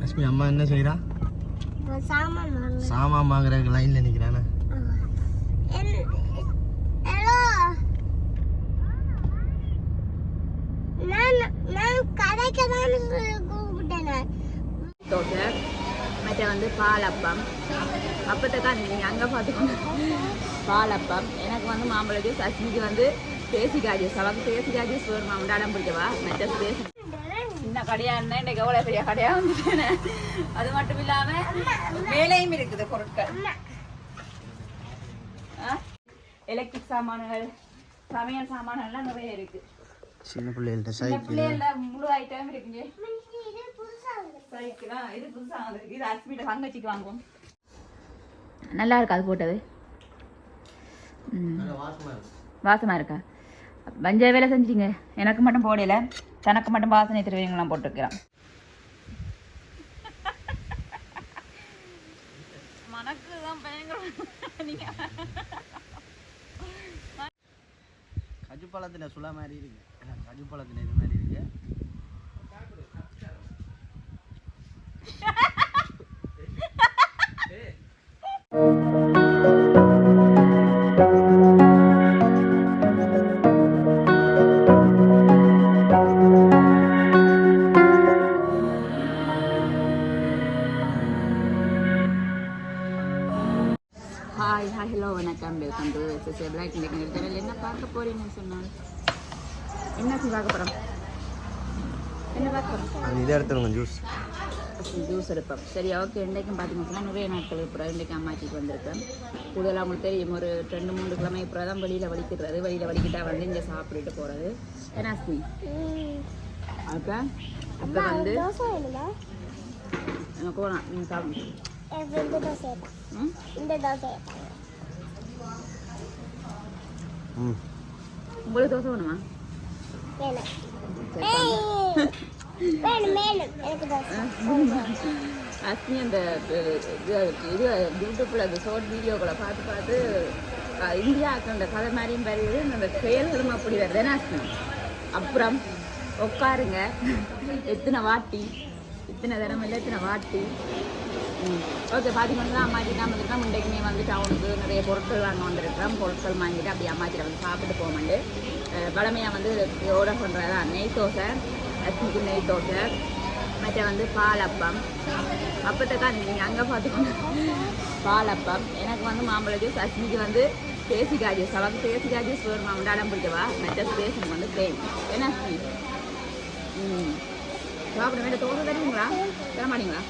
லட்சுமி அம்மா என்ன செய்கிறா சாமான் வாங்க சாமான் வாங்குறதுக்கு லைனில் நிற்கிறானே மற்ற வந்து பாலப்பம் அப்பத்துக்கா நீங்கள் அங்கே பார்த்துக்கோங்க பாலப்பம் எனக்கு வந்து மாம்பழ ஜூஸ் அஸ்மிக்கு வந்து தேசிக்காய் ஜூஸ் அவளுக்கு தேசிக்காய் ஜூஸ் வேணுமா? அடம் பிடிக்கவா? மற்ற தேசி சின்ன கடையா இருந்தா இன்றைக்கு எவ்வளோ பெரிய கடையா வந்துட்டேன் அது மட்டும் இல்லாமல் மேலேயும் இருக்குது பொருட்கள். எலக்ட்ரிக் சாமான்கள் சமையல் சாமான்கள்லாம் நிறைய இருக்கு. சின்ன பிள்ளைகள்ட்ட சின்ன சைக்கிள். பிள்ளைகள முழு ஐட்டம் இருக்குங்க. இது புதுசா சைக்கிளா? இது புதுசாக வந்திருக்கு. இது அஸ்மிட்ட தங்கச்சிக்கு வாங்குவோம். நல்லா இருக்கா அது போட்டது? ம். வாசமாக இருக்கு. வஞ்ச வேலை செஞ்சிட்டீங்க. எனக்கு மட்டும் போடல. தனக்கு மட்டும் வாசனை திருவியங்களாம் போட்டிருக்கிறான். மனக்கு தான் பயங்கரம் கஜு பழத்தில் சுளா மாதிரி இருக்கு. கஜு பழத்தில் இது மாதிரி இருக்கு. ஹாய் ஹாய் ஹலோ வணக்கம். வெல்கம் டு எஸ்எஸ்ஏ பிளாக் இன்னைக்கு நிறுத்தவில் என்ன பார்க்க போறீங்கன்னு சொன்னாங்க? என்ன பார்க்க போகிறோம் என்ன பார்க்க போகிறோம் இதை எடுத்துருங்க ஜூஸ் ஜூஸ் எடுப்போம். சரி ஓகே இன்றைக்கும் பார்த்தீங்கன்னா நிறைய நாட்கள் இப்போ இன்றைக்கு அம்மாச்சிக்கு வந்திருக்கேன் கூடுதலாக உங்களுக்கு தெரியும் ஒரு ரெண்டு மூணு கிழமை இப்போ தான் வெளியில் வலிக்கிறது. வெளியில் வலிக்கிட்டா வந்து இங்கே சாப்பிட்டுட்டு போகிறது ஏன்னா அப்போ அப்போ வந்து எனக்கு வேணாம்? நீங்கள் சாப்பிடு எனக்கு இந்த தோசை உங்களுக்கு வேணுமா? அஸ்மி அந்த இது இது யூடியூப்பில் அந்த ஷார்ட் வீடியோக்களை பார்த்து பார்த்து இந்தியாவுக்கு அந்த கதை மாதிரியும் வருது அந்த செயல்களும் அப்படி வருது. அஸ்மி அப்புறம் உட்காருங்க. எத்தனை வாட்டி? இத்தனை தரம் இல்லை எத்தனை வாட்டி. ஓகே பார்த்தீங்கன்னா அம்மாச்சி தான் வந்துருக்கோம் இன்றைக்குமே வந்து டவுனுக்கு நிறைய பொருட்கள் வாங்க வந்திருக்கிறோம். பொருட்கள் வாங்கிட்டு அப்படியே அம்மாச்சியில் வந்து சாப்பிட்டு போகமாண்டு பழமையாக வந்து ஆர்டர் பண்ணுறது தான் நெய் தோசை அஸ்மிக்கு நெய் தோசை மற்ற வந்து பாலப்பம் அப்பத்தக்கா நீங்கள் அங்கே பார்த்துக்கோங்க. பாலப்பம் எனக்கு வந்து மாம்பழ ஜூஸ் அஸ்மிக்கு வந்து தேசிக்காய் ஜூஸ் அவளுக்கு தேசிக்காய் ஜூஸ் வேணுமா? அடம் பிடிக்கவா? மற்ற தேசிக்கு வந்து தேன் என்ன அஸ்மி ம். சாப்பிட வேண்டிய தோசை தருவீங்களா தர மாட்டீங்களா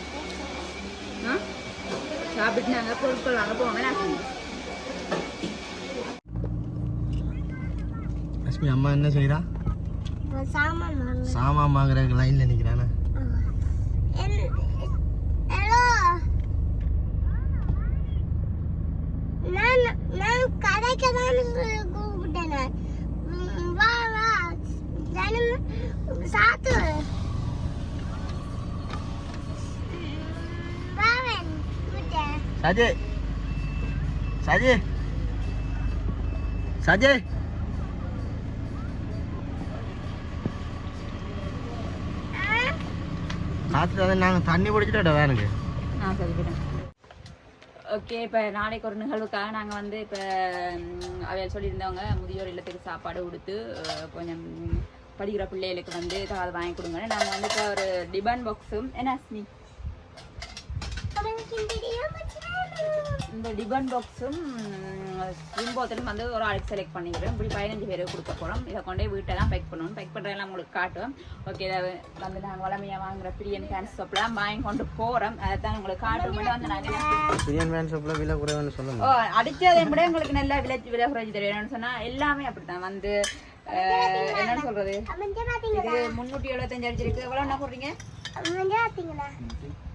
சாப்பிட்டு நாங்கள் பொருட்கள் வாங்க போவோம் லட்சுமி அம்மா என்ன செய்கிறா சாமான் வாங்க சாமான் வாங்குறதுக்கு லைனில் தான் கூப்பிட்டேன் சஜய் சஜய் சஜய் காத்துட்டு வந்து நாங்கள் தண்ணி பிடிச்சிட்டோம் வேனுக்கு. ஆ சொல்லிவிட்டேன் ஓகே இப்போ நாளைக்கு ஒரு நிகழ்வுக்காக நாங்கள் வந்து இப்போ அவையல் சொல்லியிருந்தவங்க முதியோர் இல்லத்துக்கு சாப்பாடு கொடுத்து கொஞ்சம் படிக்கிற பிள்ளைகளுக்கு வந்து ஏதாவது வாங்கி கொடுங்க நாங்கள் வந்து இப்போ ஒரு டிபன் பாக்ஸும் என்ன அஸ்மி இந்த டிபன் பாக்ஸும் ஸ்விம் போத்தலும் வந்து ஒரு ஆளுக்கு செலக்ட் பண்ணிக்கிறோம் இப்படி பதினஞ்சு பேருக்கு கொடுக்க போகிறோம் இதை கொண்டே வீட்டை தான் பேக் பண்ணுவோம். பேக் பண்ணுறதெல்லாம் உங்களுக்கு காட்டுவோம். ஓகே இதை வந்து நாங்கள் வளமையாக வாங்குற பிரியன் ஃபேன்ஸ் ஷாப்லாம் வாங்கி கொண்டு போகிறோம் அதை தான் உங்களுக்கு காட்டும் மட்டும் வந்து நாங்கள் ஷாப்பில் விலை குறைவான்னு ஓ சொல்லுங்கள் அடிச்சதை விட உங்களுக்கு நல்ல விலை விலை குறைஞ்சி தெரியும் சொன்னா எல்லாமே அப்படித்தான். வந்து அஹ், என்னன்னு பாத்தீங்களா இது முன்னூற்றி எழுபத்தஞ்சு அடிச்சிருக்கு. எவ்வளோ என்ன போடுறீங்க?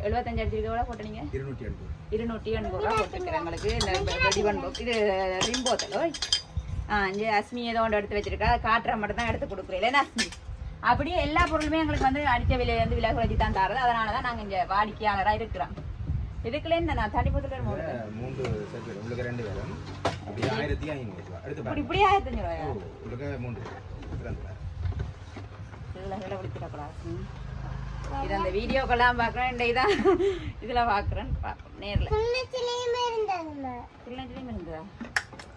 எழுபத்தஞ்சு அடிச்சிருக்கு எவ்வளோ போட்டீங்க இருநூற்றி எண்பது ரூபா. இந்த பாக்ஸ் இது ரிம்போத்தல் ஆ இங்கே அஸ்மி ஏதோ ஒன்று எடுத்து வச்சிருக்கா. காட்டுற மட்டும் தான் எடுத்து கொடுக்குறேன் இல்லைன்னா அஸ்மி? அப்படியே எல்லா பொருளுமே எங்களுக்கு வந்து அடித்த விலை வந்து விலை குறைச்சி தான் தரது. அதனால தான் நாங்கள் இங்கே வாடிக்கையாளராக இருக்கிறோம். இதுக்குள்ள என்ன நான் தனி பொருட்கள் மூணு மூன்று உங்களுக்கு ரெண்டு வேணும். அப்படி ஆயிரத்தி ஐநூறு இப்படி உங்களுக்கு மூன்று. இதில் விலை விழிச்சிடக்கூடாது இது அந்த வீடியோக்கெல்லாம் பார்க்குறேன். இந்த இதான் இதில் பார்க்குறேன். பார்ப்போம். நேரில். பிள்ளைங்களையும் இருந்ததா?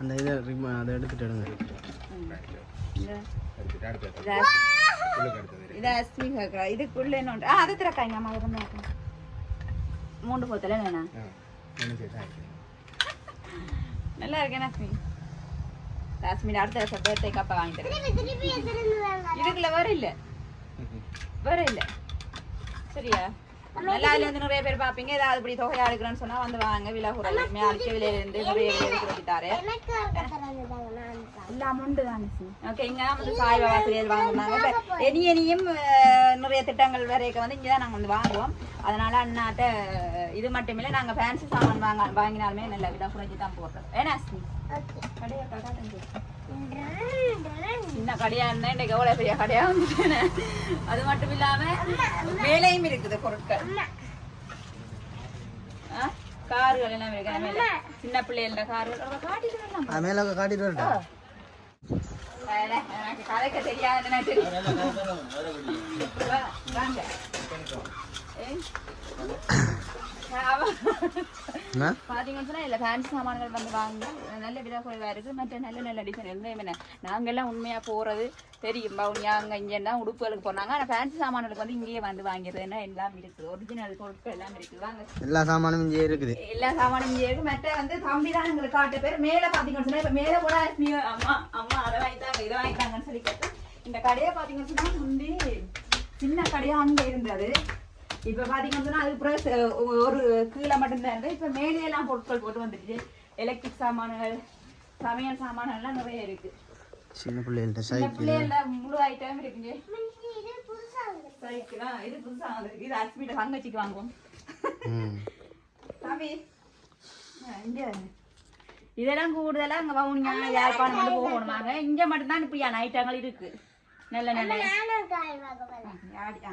அந்த இதை அதை எடுத்துட்டு எடுங்க. இது அஸ்மி கேட்குறா. இதுக்குள்ள என்ன? ஆ அது திறக்காங்க அம்மா இருந்து மூண்டு போத்தல வேணா நல்லா இருக்கேன் அஸ்மி அஸ்மின் அடுத்த வருஷம் பர்த்டே கப்பா வாங்கி தரேன் இதுக்குள்ள வேற இல்ல. வேற இல்ல. சரியா? நல்லா அதுல இருந்து நிறைய பேர் பாப்பீங்க. ஏதாவது இப்படி தொகையா எடுக்கிறேன்னு சொன்னா வந்து வாங்க. விலை விலையில இருந்து நிறைய விலை எடுத்து தாரு எனக்கு ஒரு கதை வந்துட்டாங்க நான் இல்ல அமௌண்ட் தான் ஓகே இங்க வந்து சாய் பாபா சீரியல் வாங்குனாங்க. இனி இனியும் நிறைய திட்டங்கள் வரைக்கும் வந்து இங்க தான் நாங்க வந்து வாங்குவோம். அதனால அண்ணாட்ட இது மட்டும் இல்ல நாங்க ஃபேன்சி சாமான் வாங்க வாங்கினாலுமே நல்ல விலை குறைஞ்சி தான் போடுறோம். ஏன்னா சின்ன கடையா இருந்தா இன்னைக்கு எவ்வளவு பெரிய கடையா வந்துட்டேன்னு அது மட்டும் இல்லாம வேலையும் இருக்குது பொருட்கள். ஆ? கார்கள் எல்லாம் இருக்கு. மேல. சின்ன பிள்ளைகள கார்கள். காட்டிட்டு வரலாம். மேலே காட்டிட்டு வரட்டா? எனக்கு கதைக்க தெரியாது எனக்கு வா, வாங்க. ஏய். அவ- என்ன பாத்தீங்கன்னு சொன்னா இல்ல ஃபேன்சி சாமான்கள் வந்து வாங்க நல்ல விலை குறைவா இருக்கு மற்ற நல்ல நல்ல டிசைன் இருந்து என்ன நாங்கெல்லாம் உண்மையா போறது தெரியும் பவுனியா அங்க இங்கன்னா உடுப்புகளுக்கு போனாங்க ஆனா ஃபேன்சி சாமான்களுக்கு வந்து இங்கேயே வந்து வாங்கிறதுன்னா எல்லாம் இருக்குது ஒரிஜினல் பொருட்கள் எல்லாம் இருக்குது வாங்க எல்லா சாமானும் இங்கே இருக்குது எல்லா சாமானும் இங்கே இருக்கு மற்ற வந்து தம்பி தான் எங்களுக்கு காட்டு பேர் மேல பாத்தீங்கன்னு சொன்னா இப்ப மேல கூட அம்மா அம்மா அதை வாங்கிட்டாங்க இதை வாங்கிட்டாங்கன்னு சொல்லி கேட்டு இந்த கடையை பாத்தீங்கன்னு சொன்னா முந்தி சின்ன கடையா அங்க இருந்தது இப்ப பாத்தீங்கன்னு சொன்னா அது பிறகு ச- ஒரு கீழே மட்டும்தான் இருந்து இப்ப மேலே எல்லாம் பொருட்கள் போட்டு வந்துடுச்சு எலக்ட்ரிக் சாமான்கள் சமையல் சாமான்கள் எல்லாம் நிறைய இருக்கு. சின்ன பிள்ளைகள்ட்ட சைக்கிள். பிள்ளைகள முழு ஐட்டம் இருக்குங்க. சைக்கிளா? இது புதுசா வந்திருக்கு. இது அஸ்மிட்ட தங்கச்சிக்கு வாங்குவோம். இங்க வாங்க. இதெல்லாம் கூடுதலா அங்க வவுனியா யாழ்ப்பாணம் வந்து போகணுமாங்க இங்க மட்டும்தான் இப்படியான ஐட்டங்கள் இருக்கு. நல்ல நல்ல. ஆ.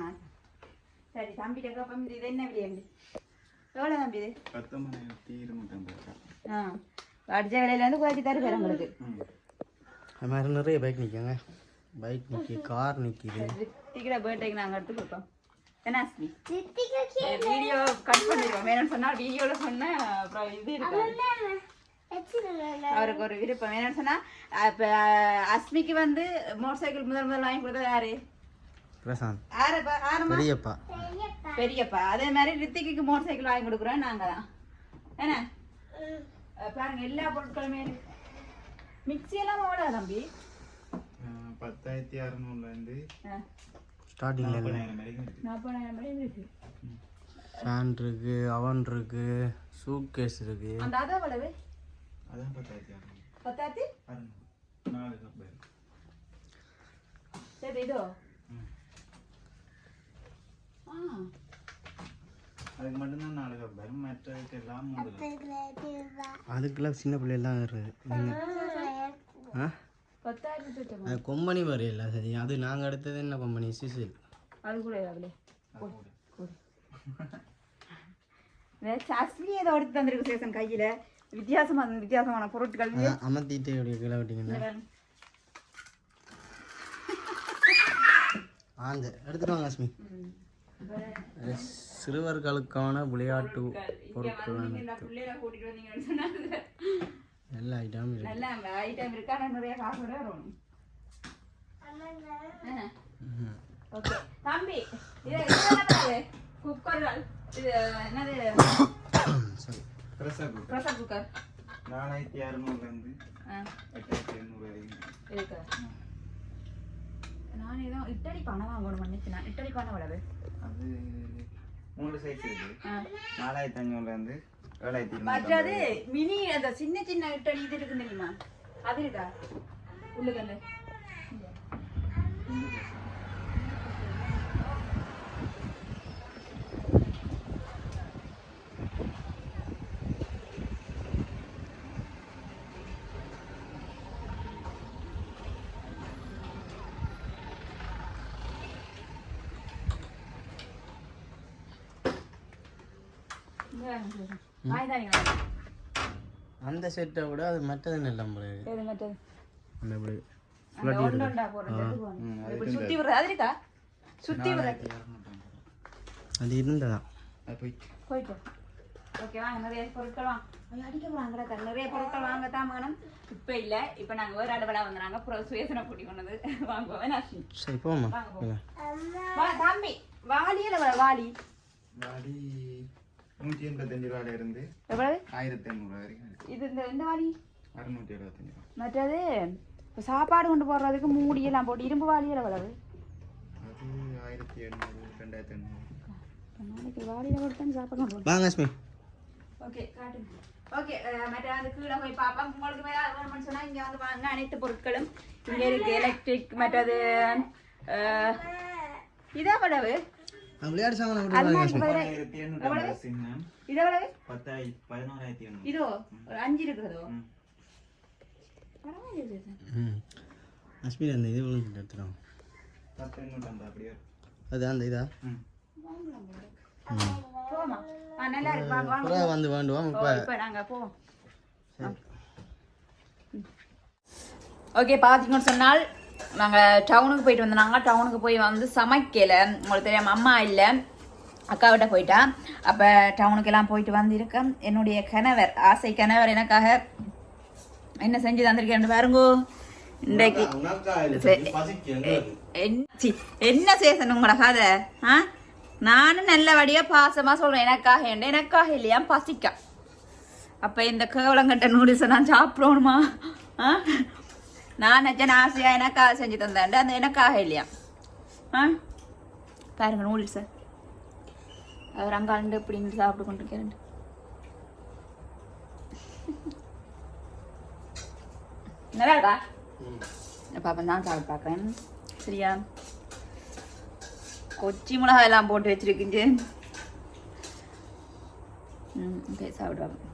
சரி தம்பி கேட்கப்ப இது என்ன விலை எப்படி எவ்வளோ தம்பி இது? பத்தொன்பதாயிரத்தி இருநூற்றம்பது ரூபா. ஆ அடிச்ச விலையில இருந்து குறைச்சி தருவார் உங்களுக்கு அது மாதிரி நிறைய பைக் நிற்காங்க பைக் நிற்கி கார் நிற்கிது டிக்கெட் பர்த்டேக்கு நாங்கள் எடுத்து கொடுப்போம். என்ன அஸ்மி சித்திக்கு வீடியோ கட் பண்ணிடுவோம். வேணும்னு சொன்னா வீடியோல சொன்னா அப்புறம் இது வச்சிருந்தேன் அவருக்கு ஒரு விருப்பம். என்னன்னு சொன்னா அப்ப அஸ்மிக்கு வந்து மோட்டர் சைக்கிள் முதல் முதல் வாங்கி கொடுத்தது யாரு? பிரசாந்த். பெரியப்பா. பெரியப்பா. அதே மாதிரி ரித்திக்கு மோட்டர் சைக்கிள் வாங்கி கொடுக்குறோம் நாங்க தான். என்ன? பாருங்க எல்லா பொருட்களுமே மிக்ஸி எல்லாம் எவ்வளோ தம்பி? பத்தாயிரத்தி அறுநூறுலேருந்து அஹ் ஸ்டார்டிங்கில் நாற்பதாயிரம் வரைக்கும் இருக்கு. ஃபேன் இருக்கு. அவன் இருக்கு சூட் கேஸ் இருக்கு. அந்த அது எவ்வளவு? அதான் பத்தாயிரத்தி அறுநூறு. பத்தாயிரத்தி? அறுநூறு. நாலு சரி இதோ. அதுக்கு மட்டும்தான் நாலு கப் வரும் மற்றதுக்கு எல்லாம் அதுக்கெல்லாம் சின்ன பிள்ளைலாம் இருக்குது கொம்பனி வரையில சரி. அது நாங்கள் எடுத்தது என்ன கொம்பனி? சிசில். அது கூட அஸ்மி ஏதோ எடுத்து தந்திருக்கு சேசன் கையில. வித்தியாசமான வித்தியாசமான பொருட்கள். அமர்த்திட்டு இப்படி கீழே விட்டீங்கன்னா. ஆந்த. எடுத்துட்டு வாங்க அஸ்மி அது சிறுவர்களுக்கான விளையாட்டு பொருட்கள் ஐட்டமும் இருக்கு. நல்ல ஐட்டம் இருக்கு. ஆனா நிறைய காசு கூட வரும். ஓகே தம்பி இது குக்கர்கள். இது என்னது? சரி ப்ரெஷர் குக்கர். Pressure cooker. நாலாயிரத்தி அறுநூறுலேருந்து ஆ. எட்டாயிரத்தி எண்ணூறு வரைக்கும் இருக்கு. நான் ஏதோ இட்டலி பணம் வாங்கணும் நினைச்சேன் இட்டலி பணம் எவ்வளவு அது மூணு சைஸ் இருக்கு. நாலாயிரத்தி அஞ்சூறுலேருந்து ஏழாயிரத்தி மற்றது மினி அந்த சின்ன சின்ன இட்டலி இது இருக்கு தெரியுமா? அது இருக்கா? உள்ளுக்கு அந்த செட்டை விட அது மற்றது நல்ல மற்றது? அந்த இப்படி சுத்தி விடுறது. அது இருக்கா சுத்தி விடுறது. அது இருந்ததா? போயிட்டு. ஓகே வாங்க. நிறைய பொருட்கள் வாங்க. அடிக்க போறாங்க நிறைய பொருட்கள் வாங்கத்தான் வேணும். இப்போ இல்லை. இப்போ நாங்கள் வேறு அடவலா வந்துடுறாங்க அப்புறம் சுயசனை கூட்டி கொண்டது வாங்குவோம் நாசி சரி போமா வாங்க வா தம்பி. வாலியில் வர வாலி. வாடி நூற்றி எண்பத்தஞ்சு ரூபாயில இருந்து எவ்வளவு? ஆயிரத்தி ஐநூறுரூவா வரைக்கும் இது இந்த இந்த வாலி? அறுநூற்றி எழுபத்தஞ்சு ரூபா மற்றது இப்போ சாப்பாடு கொண்டு போடுறதுக்கு மூடியெல்லாம் போட்டு இரும்பு வாலியில் எவ்வளவு? அது ஆயிரத்தி எண்ணூறு ரெண்டாயிரத்தி எண்ணூறு வாலியில் போட்டு தான் சாப்பாடு கொண்டு போகணும் வாங்க அஸ்மி ஓகே காட்டுங்க. ஓகே மற்ற அந்த கீழே போய் பார்ப்போம். உங்களுக்கு மேலே வேணும்னு சொன்னால் இங்கே வந்து வாங்க. அனைத்து பொருட்களும் இங்கே இருக்கு. எலக்ட்ரிக் மற்றது அஹ், இது எவ்வளவு? நான் விளையாட்டு சாமான இது அஞ்சு இருக்குதோ இது. அந்த விழுந்து எடுத்துடும் அது அந்த வந்து வேண்டுவோம் இப்போ. ஓகே பார்த்தீங்கன்னு சொன்னால் நாங்கள் டவுனுக்கு போயிட்டு வந்தாங்க டவுனுக்கு போய் வந்து சமைக்கலை. உங்களுக்கு தெரியாம அம்மா இல்லை. அக்காவிட்ட போயிட்டா. அப்போ டவுனுக்கெல்லாம் போயிட்டு வந்திருக்கேன் என்னுடைய கணவர் ஆசை கணவர் எனக்காக என்ன செஞ்சு தந்திருக்கேன் பாருங்கோ. இன்றைக்கு என்ன- சேசன் உங்களோட கதை? ஆ? நானும் நல்லபடியா பாசமா சொல்றேன். எனக்காக என்ன எனக்காக இல்லையா பசிக்கா? அப்ப இந்த கேவலங்கட்ட நூடுல்ஸை நான் சாப்பிடணுமா? ஆ? நான் நினச்சேன் ஆசையா எனக்காக செஞ்சு தந்தேன் அந்த எனக்காக இல்லையா ஆ பாருங்க சார் அவர் அங்காண்டு இப்படின்னு சாப்பிட்டு கொண்டு இருக்கிறேன் நல்லா இருக்கா பாப்பா தான் சாப்பிட்டு பார்க்குறேன் சரியா கொச்சி மிளகாய் எல்லாம் போட்டு வச்சிருக்குங்க ம் ஓகே சாப்பிடுவாங்க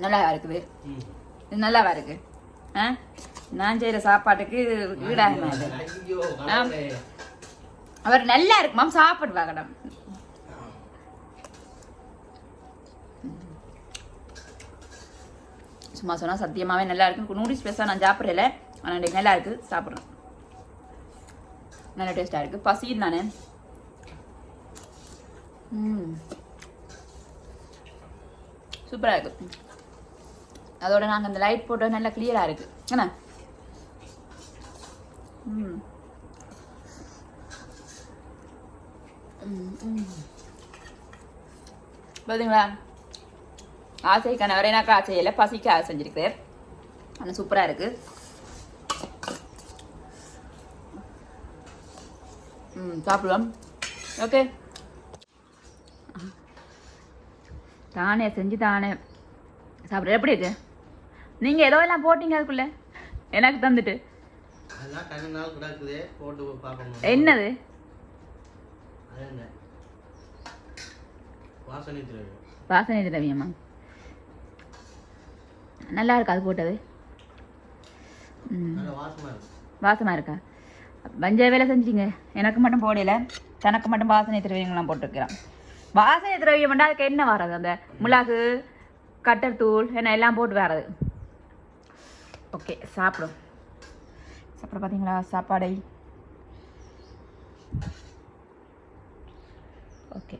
நல்லா இருக்குது இது நல்லாவா இருக்கு ஆ? நான் செய்கிற சாப்பாட்டுக்கு இது ஈடாக அவர் நல்லா இருக்குமாம் சாப்பிடுவா கடம் சும்மா சொன்னால் சத்தியமாகவே நல்லா இருக்கு நூடுல்ஸ் பெருசாக நான் சாப்பிட்றல. ஆனால் இன்றைக்கு நல்லா இருக்கு சாப்பிட்றேன் நல்ல டேஸ்ட்டாக இருக்கு. பசியும் தானே? ம். சூப்பராக இருக்கு. அதோட நாங்கள் அந்த லைட் போட்டோம் நல்லா கிளியராக இருக்கு. என்ன? ம். ம், ம். பார்த்தீங்களா ஆசை கணவர் ஆசையில் பசிக்க ஆசை செஞ்சிருக்கிறேன் ஆனால் சூப்பராக இருக்கு. ம் சாப்பிடுவோம். ஓகே தானே செஞ்சு தானே. சாப்பிட்ற எப்படி இருக்கு? நீங்கள் ஏதோ எல்லாம் போட்டீங்க அதுக்குள்ள. எனக்கு தந்துட்டு. என்னது? அது என்ன? வாசனை திரவியம். நல்லா இருக்கா அது போட்டது? வாசமாக இருக்கு. வஞ்ச வேலை செஞ்சிட்டீங்க. எனக்கு மட்டும் போடல. தனக்கு மட்டும் வாசனை திரவியங்கள்லாம் போட்டிருக்கிறான். வாசனை திரவியம் பண்ணால் அதுக்கு என்ன வராது அந்த மிளகு கட்டர் தூள் என்ன எல்லாம் போட்டு வராது ஓகே சாப்பிடும் சாப்பிட பார்த்தீங்களா சாப்பாடை ஓகே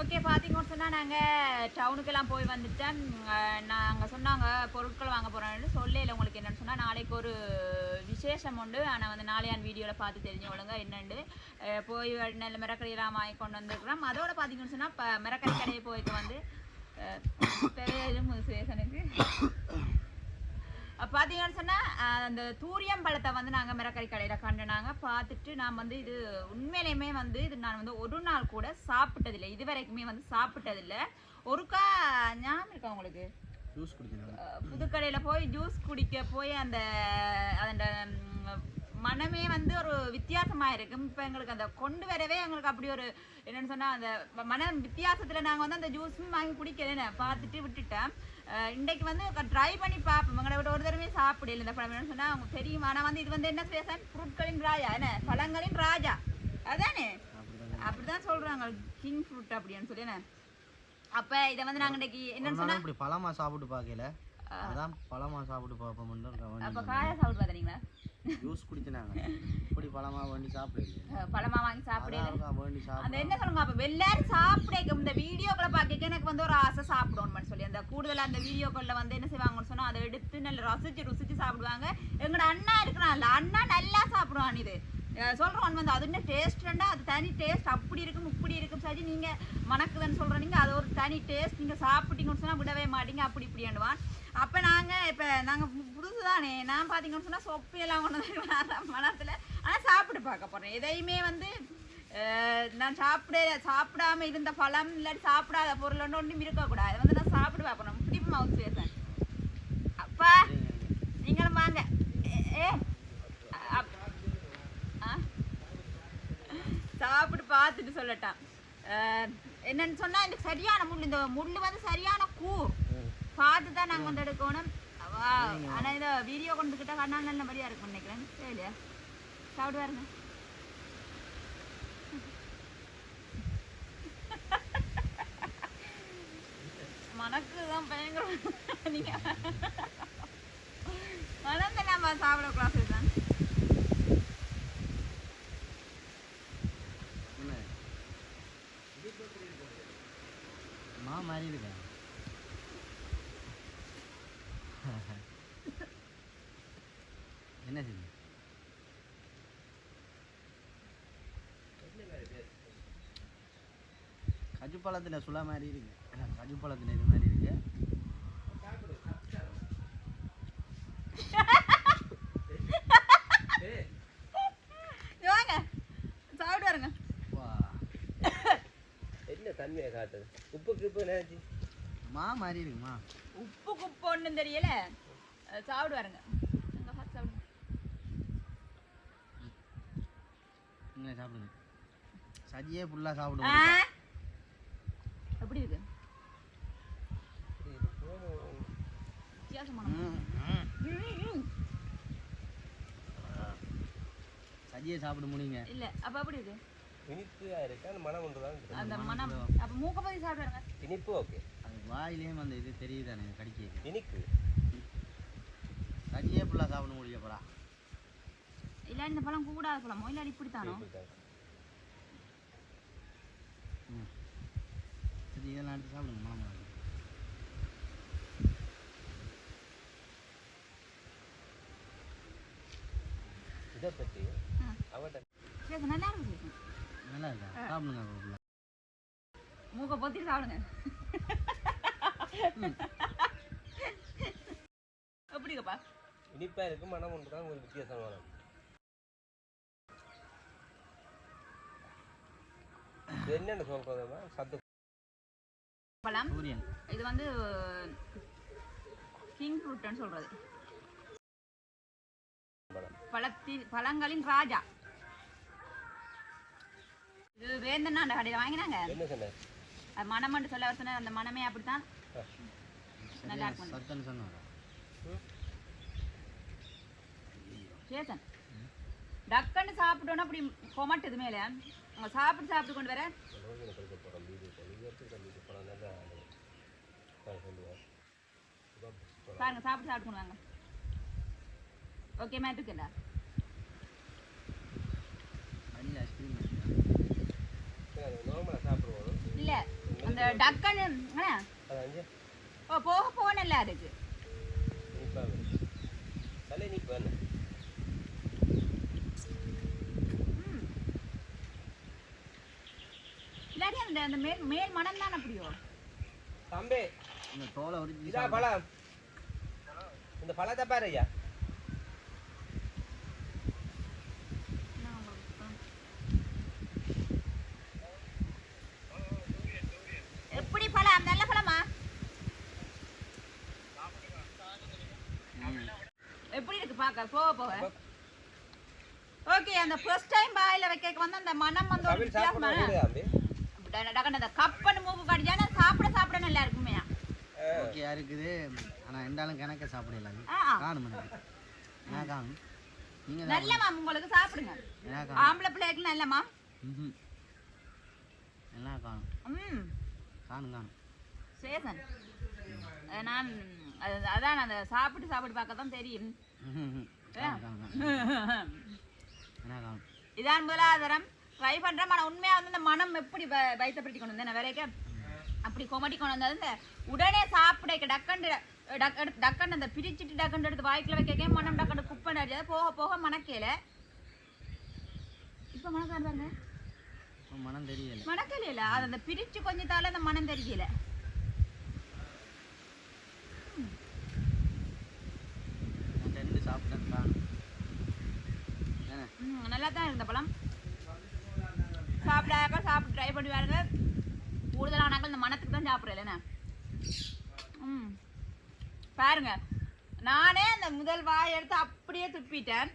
ஓகே பார்த்தீங்கன்னு சொன்னால் நாங்கள் டவுனுக்கெல்லாம் போய் வந்துட்டேன். நாங்கள் சொன்னாங்க பொருட்கள் வாங்க போகிறோம்னு சொல்லல உங்களுக்கு என்னென்னு சொன்னால் நாளைக்கு ஒரு விசேஷம் உண்டு. ஆனால் வந்து நாளையான் வீடியோவில் பார்த்து தெரிஞ்சவளுங்க என்னண்டு. போய் நல்ல மிரக்கடையெல்லாம் வாங்கி கொண்டு வந்துருக்குறோம். அதோட பார்த்தீங்கன்னு சொன்னால் இப்போ மிரக்கடை கடையை போய்க்கு வந்து பெரும் விசேஷனுக்கு பார்த்தீங்கன்னு சொன்னால் அந்த தூரியம் பழத்தை வந்து நாங்கள் மிரக்கறி கடையில் கண்டுனாங்க. பார்த்துட்டு நான் வந்து இது உண்மையிலையுமே வந்து இது நான் வந்து ஒரு நாள் கூட சாப்பிட்டதில்லை. இது வரைக்குமே வந்து சாப்பிட்டதில்லை. ஒருக்கா ஞாபகம் இருக்கா உங்களுக்கு? புதுக்கடையில் போய் ஜூஸ் குடிக்க போய் அந்த அந்த ம், மனமே வந்து ஒரு வித்தியாசமாக இருக்கும் இப்போ எங்களுக்கு அந்த கொண்டு வரவே எங்களுக்கு அப்படி ஒரு என்னன்னு சொன்னால் அந்த மன வித்தியாசத்தில் நாங்கள் வந்து அந்த ஜூஸும் வாங்கி குடிக்கலன்னு பார்த்துட்டு விட்டுட்டேன். இன்றைக்கு வந்து ட்ரை பண்ணி பார்ப்போம். எங்களை விட ஒரு தடவை சாப்பிடல இந்த பழம். என்னன்னு சொன்னால் அவங்க தெரியும். ஆனால் வந்து இது வந்து என்ன ஸ்பேஷன் ஃப்ரூட்களின் ராஜா. என்ன? பழங்களின் ராஜா. அதானே? அப்படிதான் சொல்கிறாங்க கிங் ஃப்ரூட் அப்படின்னு சொல்லி என்ன? அப்ப இதை வந்து நாங்க இன்னைக்கு என்னன்னு சொன்னா இப்படி பழமா சாப்பிட்டு பார்க்கல. அதான் பழமா சாப்பிட்டு பார்ப்போம்னு அப்ப காயா சாப்பிட்டு பார்த்தீங்களா ஜூஸ் குடிச்சினாங்க இப்படி பழமா வேண்டி சாப்பிடல பழமா வாங்கி வேண்டி அந்த என்ன சொல்லுங்க அப்ப? எல்லாரும் சாப்பிட இந்த வீடியோக்களை பார்க்க எனக்கு வந்து ஒரு ஆசை சாப்பிடணும்னு சொல்லி. அந்த கூடுதலா அந்த வீடியோக்கள்ல வந்து என்ன செய்வாங்கன்னு சொன்னா அதை எடுத்து நல்ல ரசிச்சு ருசிச்சு சாப்பிடுவாங்க. எங்களோட அண்ணா இருக்கிறான்ல அண்ணா நல்லா சாப்பிடுவான் இது. சொல்றவன் வந்து அது என்ன டேஸ்ட்னா அது தனி டேஸ்ட் அப்படி இருக்கும் இப்படி இருக்கும். சரி நீங்க மணக்குதுன்னு சொல்ற நீங்க அது ஒரு தனி டேஸ்ட் நீங்க சாப்பிட்டீங்கன்னு சொன்னா விடவே மாட்டீங்க. அப்படி இப்படியாண்டுவான் அப்போ நாங்கள் இப்போ நாங்கள் புதுசு தானே நான் பார்த்தீங்கன்னு சொன்னால் சொப்பு எல்லாம் கொண்டு வந்து மனத்தில். ஆனால் சாப்பிட்டு பார்க்க போகிறேன் எதையுமே வந்து நான் சாப்பிட சாப்பிடாம இருந்த பழம் இல்லாட்டி சாப்பிடாத பொருள் ஒன்று ஒன்றும் இருக்கக்கூடாது. அதை வந்து நான் சாப்பிட்டு பார்க்கணும். பிடிப்பு மவுஸ் பேசுறேன். அப்பா நீங்களும் வாங்க. ஏ, அப்- ஆ? சாப்பிட்டு பார்த்துட்டு சொல்லட்டான். என்னன்னு சொன்னால் இந்த சரியான முள் இந்த முள் வந்து சரியான கூ. பார்த்து தான் நாங்கள் வந்து எடுக்கணும். ஆனால் இந்த வீடியோ கொண்டுக்கிட்ட கண்ணால் நல்லபடியாக இருக்கும் நினைக்கிறேன் சரியா சாப்பிட்டு பாருங்க மனக்கு தான் பயங்கரம். நீங்க மனத்தை நம்ம சாப்பிடக்கூடாது தான் என்ன மா மாதிரி இருக்கா என்ன செய்யுது கஜு பழத்துல சுலா மாதிரி இருக்கு. கஜு பழத்துல இது மாதிரி இருக்கு. என்ன தன்மையை காட்டுது? உப்பு கிப்பு நினைச்சு மா மாதிரி இருக்குமா உப்பு குப்பு ஒன்றும் தெரியல first சாப்பிடுங்க. சஜியே ஃபுல்லாக? சாப்பிடுவோம் எப்படி இருக்கு வித்தியாசமான ம், ம். ம், ம். சஜியை சாப்பிட முடியுங்க. இல்ல அப்ப எப்படி இருக்கு? இனிப்பா இருக்கு அந்த மனம் ஒன்று தான் இருக்கு. அந்த மனம் அப்ப மூக்க பத்தி சாப்பிடுறாங்க. இனிப்பு ஓகே. அது வாயிலேயும் அந்த இது தெரியுதானே கடிக்க? இனிக்கு சஜியே ஃபுல்லாக சாப்பிட முடியப்படா இல்ல இந்த பழம் கூடாத பழமோ இல்லாட்டி இப்படித்தானோ? சரி இதெல்லாம் எடுத்து சாப்பிடுங்க மனம். இதை பற்றி நல்லா இருக்கு. நல்லா இருக்கா? சாப்பிடுங்க மூக்க பொத்தி சாப்பிடுங்க. இனிப்பா இருக்கு மனம் ஒன்று தான் ஒரு வித்தியாசமான இது என்னன்னு சொல்றதுன்னா சத்து. பழம். இது வந்து கிங் ஃப்ரூட்னு சொல்றது. பழத்தின் பழங்களின் ராஜா. இது வேந்தன் அந்த கடையில் வாங்கினாங்க. அது மனம் மட்டும் சொல்ல சொன்னார் அந்த மனமே அப்படித்தான். நல்லா இருக்கும். சத்தன்னு சொன்னாரா? சேத்தன். டக்குன்னு சாப்பிட்டோன்னா அப்படி கொமட்டுது மேலே. அவங்க சாப்பிட்டு சாப்பிட்டு கொண்டு வர. பாருங்க சாப்பிட்டு சாப்பிட்டு கொண்டு வாங்க. ஓகே மேட்டுக்குல்ல இல்ல அந்த ஓ போக போக நல்லா இருக்கு. இல்லாட்டி அந்த அந்த மேல் மேல் மனம் தான் அப்படியோ தம்பி இந்த தோலை உரிச்சு இதா பழம். இந்த பழத்தை பாரு ஐயா எப்படி பழம் நல்ல பழமா எப்படி இருக்கு பார்க்க போக போக ஓகே அந்த ஃபர்ஸ்ட் டைம் வாயில வைக்க வந்து அந்த மனம் வந்து ஒரு வித்தியாசமான அந்த கப்பன்னு மூக்கு கடிச்சானா சாப்பிட சாப்பிட நல்லா இருக்குமே ஓகே இருக்குது? ஆனால் எந்தாலும் கணக்க சாப்பிடல அது ஆ காணும் என்ன காணும். நீங்கள் நல்ல மாம் உங்களுக்கு சாப்பிடுங்க. ஆம்பளை பிள்ளைக்கு நல்ல மாம் ம்ஹும். என்ன காணும். ம். காணும் காணும். சேசன் நான் அது அதான் அந்த சாப்பிட்டு சாப்பிட்டு பார்க்க தான் தெரியும். இதான் முதலாவது தரம் ட்ரை பண்றேன். ஆனால் உண்மையா வந்து இந்த மனம் எப்படி வயித்தைப்படுத்தி கொண்டு வந்தேன்? வரைக்கும் அப்படி கொமட்டி கொண்டு வந்தது இந்த உடனே சாப்பிட டக்கண்டு டக் டக்கண்டு அந்த பிரிச்சுட்டு டக்கண்டு எடுத்து வாய்க்குள்ள வைக்க மனம் டக்கண்டு குப்பை அடிச்சது போக போக மணக்கேல. இப்போ மணக்காரு பாருங்க. உன் மனம் தெரியல மணக்கலையில அது அந்த பிரிச்சு கொஞ்சத்தால அந்த மனம் தெரியல நான் ரெண்டு சாப்பிட்டேன் காணும் என்ன ம், நல்லா தான் இருந்த பழம். சாப்பிடாக்க சாப்பிட்டு ட்ரை பண்ணி பாருங்க. கூடுதலானாக்கள் இந்த மனத்துக்கு தான் சாப்பிட்றேன் என்ன ம். பாருங்க நானே அந்த முதல் வாய் எடுத்து அப்படியே துப்பிட்டேன்.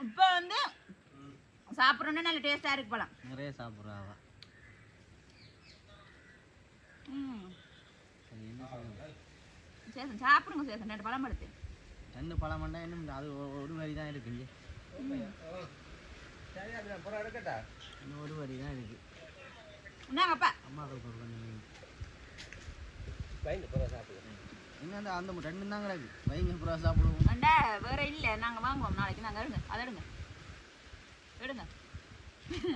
இப்போ வந்து சாப்பிட்றோன்னே நல்ல டேஸ்டாக இருக்கு பழம். நிறைய சாப்பிட்றா அவ. ம். சேசன் சாப்பிடுங்க சேசன் ரெண்டு பழம் எடுத்து. ரெண்டு பழம் பண்ணா இன்னும் அது ஒரு வரி தான் இருக்கு ஒரு வரி தான் இருக்கு. சாப்பிடுங்க இன்னும் அந்த அந்த ரெண்டு தான் கிடக்கு. வைங்க புறா சாப்பிடுவோம். அண்டா வேற இல்லை. நாங்கள் வாங்குவோம். நாளைக்கு நாங்கள் எடுங்க. அதை எடுங்க. எடுங்க.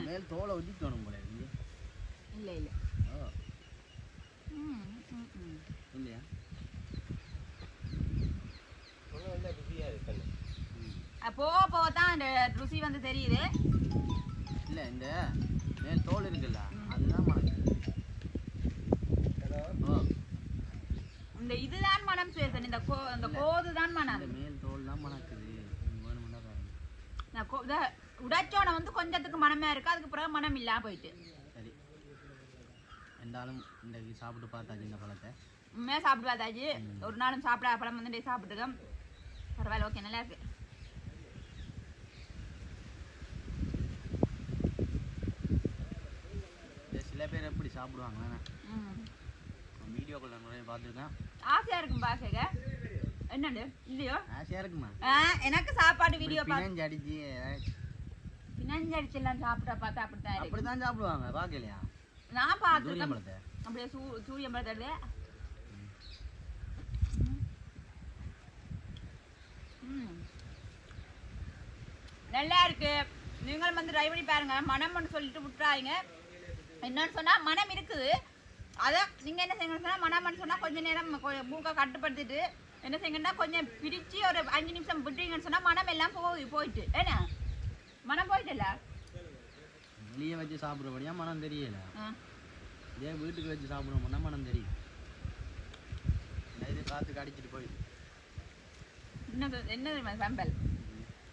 மேல் தோலை ஒட்டிக்கணும் போல இருக்கு. இல்லை இல்லை. ஓ ம் ம் ம். இல்லையா ஒன்றும் வந்து பிஸியாக இருக்கு கண்ணு அஹ் போக போக தான் அந்த ருசி வந்து தெரியுது. இல்லை இந்த மேல் தோல் இருக்குல்ல அதுதான் ஓ. இந்த இதுதான் மனம் சுயசன் இந்த கோ இந்த கோது தான் மனம். இந்த மேல் தோல் தான் மணக்குது உடைச்சோட வந்து கொஞ்சத்துக்கு மனமே இருக்கு அதுக்கு பிறகு மனம் இல்லாம போயிட்டு. சரி. ரெண்டாலும் இன்றைக்கு சாப்பிட்டு பார்த்தாச்சு இந்த பழத்தை. உண்மையாக சாப்பிட்டு பார்த்தாச்சு. ஒரு நாளும் சாப்பிட பழம் வந்து சாப்பிட்டுருக்கோம். பரவாயில்ல ஓகே நல்லா இருக்கு இந்த சில பேர் எப்படி சாப்பிடுவாங்களே ம். வீடியோக்கள் நான் நிறைய பார்த்துருக்கேன். ஆசையா இருக்கும் பார்க்க என்னண்டு இல்லையோ? ஆசையாக இருக்குமா? எனக்கு சாப்பாடு வீடியோ பிணைஞ்சு அடிச்சு பினஞ்சு அடிச்செல்லாம் சாப்பிட்டா பார்த்தா அப்படித்தான் இருக்கு. அப்படி தான் சாப்பிடுவாங்க பார்க்கலையா? நான் பார்த்துருக்கேன். பழத்தை. அப்படியே சூ சூரியன் பழத்தடுது ம். நல்லா இருக்கு. நீங்களும் வந்து ட்ரை பண்ணி பாருங்க. மனம்னு சொல்லிட்டு விட்டுறாங்க என்னன்னு சொன்னா மனம் இருக்குது. அதை நீங்க என்ன செய்யணும்னு சொன்னா மனம்னு சொன்னா கொஞ்ச நேரம் மூக்கை கட்டுப்படுத்திட்டு என்ன செய்யுங்கன்னா கொஞ்சம் பிரிச்சு ஒரு அஞ்சு நிமிஷம் விட்டீங்கன்னு சொன்னா மனம் எல்லாம் போய் போயிட்டு. ஏன்னா? மனம் போயிட்டுல வெளியே வச்சு சாப்பிட்றபடியா மனம் தெரியல. இதே வீட்டுக்கு வச்சு சாப்பிடுவோம்னா மனம் தெரியும். இது காற்றுக்கு அடிச்சிட்டு போயிடுது என்னது என்ன தெரியுமா சாம்பல்?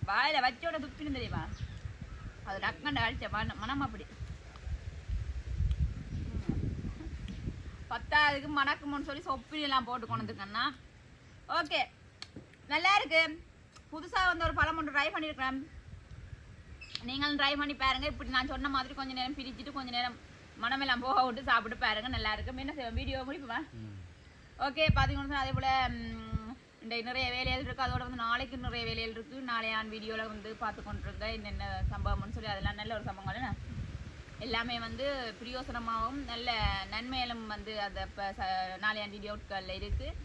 வாயில வச்சோட துப்பின்னு தெரியுமா? அது டக்கண்ட அடிச்ச மன மனம் அப்படி. பத்தாவதுக்கு மணக்குமோன்னு சொல்லி சொப்பிலாம் போட்டு கொண்டு வந்துருக்கேன்னா ஓகே. நல்லா இருக்கு. புதுசாக வந்து ஒரு பழம் ஒன்று ட்ரை பண்ணியிருக்கிறேன் நீங்களும் ட்ரை பண்ணி பாருங்க. இப்படி நான் சொன்ன மாதிரி கொஞ்ச நேரம் பிரிச்சுட்டு கொஞ்ச நேரம் மனமெல்லாம் போக விட்டு சாப்பிட்டு பாருங்க. நல்லா இருக்கு. என்ன செய்வோம். வீடியோ முடிப்புமா? ம். ஓகே. பார்த்தீங்கன்னா அதே போல் இந்த நிறைய வேலைகள் இருக்குது அதோட வந்து நாளைக்கு நிறைய வேலைகள் இருக்குது நாளையான் வீடியோவில் வந்து பார்த்து கொண்டிருக்கேன் என்னென்ன சம்பவம்னு சொல்லி அதெல்லாம் நல்ல ஒரு சம்பவங்கள். என்ன? எல்லாமே வந்து பிரயோசனமாகவும் நல்ல நன்மையிலும் வந்து அந்த இப்போ நாளையான் வீடியோக்களில் இருக்குது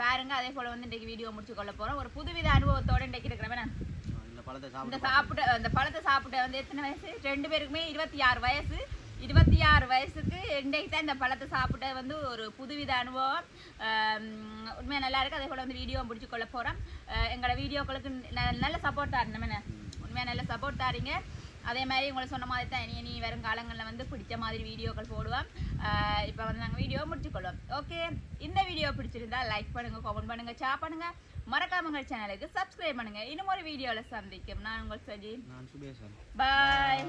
பாருங்க அதே போல் வந்து இன்றைக்கு வீடியோ முடிச்சு கொள்ள போகிறோம் ஒரு புதுவித அனுபவத்தோடு இன்றைக்கு இருக்கிறவன இந்த பழத்தை இந்த சாப்பிட்டு அந்த பழத்தை சாப்பிட்ட வந்து எத்தனை வயசு? ரெண்டு பேருக்குமே இருபத்தி ஆறு வயசு. இருபத்தி ஆறு வயசுக்கு இன்றைக்கு தான் இந்த பழத்தை சாப்பிட்ட வந்து ஒரு புதுவித அனுபவம். உண்மையாக நல்லா இருக்கு. அதே போல் வந்து வீடியோ முடிச்சு கொள்ள போகிறோம் எங்களோட வீடியோக்களுக்கு நல்ல சப்போர்ட் தாரணும் உண்மையாக நல்ல சப்போர்ட் தாரீங்க. அதே மாதிரி உங்களை சொன்ன மாதிரி தான் இனி இனி வரும் காலங்களில் வந்து பிடிச்ச மாதிரி வீடியோக்கள் போடுவோம். இப்போ வந்து நாங்கள் வீடியோ முடிச்சுக்கொள்வோம். ஓகே இந்த வீடியோ பிடிச்சிருந்தா லைக் பண்ணுங்க கமெண்ட் பண்ணுங்க ஷேர் பண்ணுங்க. மறக்காம எங்கள் சேனலுக்கு சப்ஸ்கிரைப் பண்ணுங்க. இன்னும் ஒரு வீடியோவில் சந்திக்கும். நான் உங்கள் சஜி பாய்.